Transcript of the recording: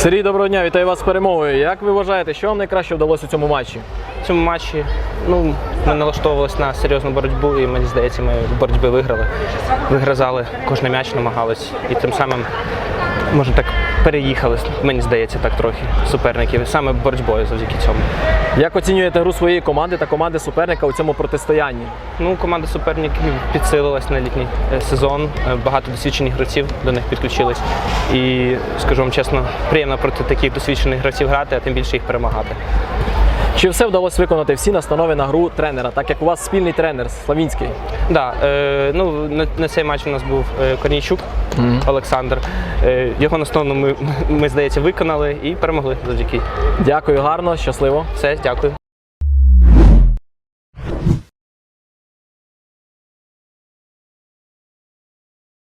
Сергій, доброго дня, вітаю вас з перемогою. Як ви вважаєте, що вам найкраще вдалося у цьому матчі? В цьому матчі ну, ми налаштовувалися на серйозну боротьбу, і мені здається, ми в боротьбі виграли. Вигризали кожен м'яч, намагались. І тим самим, можна так, переїхали, мені здається, так трохи суперників. Саме боротьбою завдяки цьому. Як оцінюєте гру своєї команди та команди суперника у цьому протистоянні? Ну, команда суперників підсилилась на літній е, сезон. Е, Багато досвідчених гравців до них підключились. І скажу вам чесно, приємно проти таких досвідчених гравців грати, а тим більше їх перемагати. Чи все вдалося виконати всі настанови на гру тренера, так як у вас спільний тренер Славінський? Да, е, ну, на, на цей матч у нас був е, Корнійчук Олександр. Е, його настанову ми, ми, здається, виконали і перемогли завдяки. Дякую, гарно, щасливо. Все, дякую.